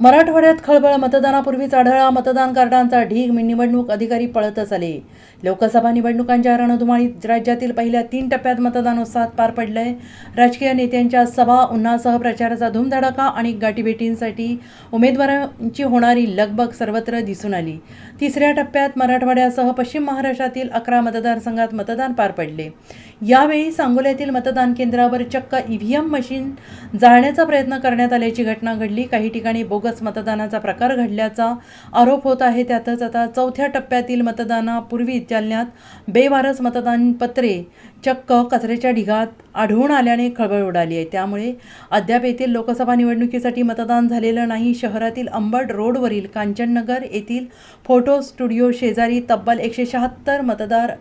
मराठवाड्यात खळबळ मतदानापूर्वीच आढळा मतदान कार्डांचा ढीग निवडणूक अधिकारी पळतच आले. लोकसभा निवडणुकांच्या रणधुमाळीत राज्यातील पहिल्या तीन टप्प्यात मतदान उत्साहात पार पडलंय. राजकीय नेत्यांच्या सभा उन्हासह प्रचाराचा धूमधडाका आणि गाठीभेटींसाठी उमेदवारांची होणारी लगबग सर्वत्र दिसून आली. तिसऱ्या टप्प्यात मराठवाड्यासह पश्चिम महाराष्ट्रातील अकरा मतदारसंघात मतदान पार पडले. यावेळी सांगोल्यातील मतदान केंद्रावर चक्क ईव्हीएम मशीन जाळण्याचा प्रयत्न करण्यात आल्याची घटना घडली. काही ठिकाणी बोगस मतदानाचा प्रकार घडल्याचा आरोप होत आहे. त्यातच आता चौथ्या टप्प्यातील मतदानापूर्वी जालन्यात बेवारस मतदान पत्रे चक्क कचऱ्याच्या ढिगात आढळून आल्याने खळबळ उडाली आहे. त्यामुळे अद्याप येथील लोकसभा निवडणुकीसाठी मतदान झालेलं नाही. शहरातील अंबड रोडवरील कांचननगर येथील फोटो स्टुडिओ शेजारी तब्बल एकशे शहात्तर मतदार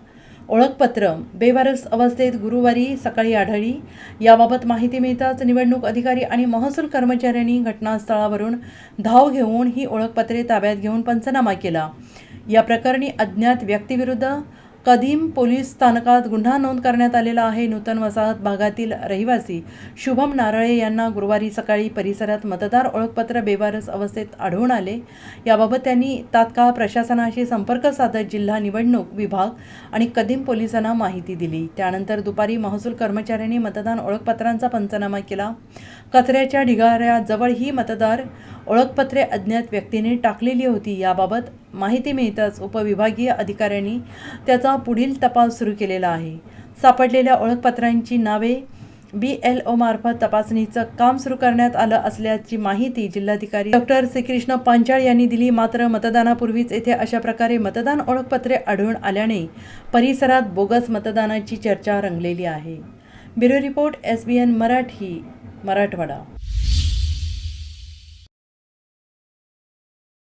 ओळखपत्र बेवारस अवस्थेत गुरुवारी सकाळी आढळली. याबाबत माहिती मिळताच निवडणूक अधिकारी आणि महसूल कर्मचाऱ्यांनी घटनास्थळावरून धाव घेऊन ही ओळखपत्रे ताब्यात घेऊन पंचनामा केला. या प्रकरणी अज्ञात व्यक्तीविरुद्ध कदीम पोलीस स्थानकात गुन्हा नोंद करण्यात आलेला आहे. नूतन वसाहत भागातील रहिवासी शुभम नारळे यांना गुरुवारी सकाळी परिसरात मतदार ओळखपत्र बेवारस अवस्थेत आढळून आले. याबाबत त्यांनी तात्काळ प्रशासनाशी संपर्क साधत जिल्हा निवडणूक विभाग आणि कदीम पोलिसांना माहिती दिली. त्यानंतर दुपारी महसूल कर्मचाऱ्यांनी मतदान ओळखपत्रांचा पंचनामा केला. कचऱ्याच्या ढिगाऱ्याजवळ ही मतदार ओळखपत्रे अज्ञात व्यक्तीने टाकलेली होती. याबाबत माहिती मिळताच उपविभागीय अधिकाऱ्यांनी त्याचा पुढील तपास सुरू केलेला आहे. सापडलेल्या ओळखपत्रांची नावे बी एल ओमार्फत तपासणीचं काम सुरू करण्यात आलं असल्याची माहिती जिल्हाधिकारी डॉक्टर श्रीकृष्ण पांचाळ यांनी दिली. मात्र मतदानापूर्वीच येथे अशा प्रकारे मतदान ओळखपत्रे आढळून आल्याने परिसरात बोगस मतदानाची चर्चा रंगलेली आहे. Bureau report S B N Marathi. Marathwada.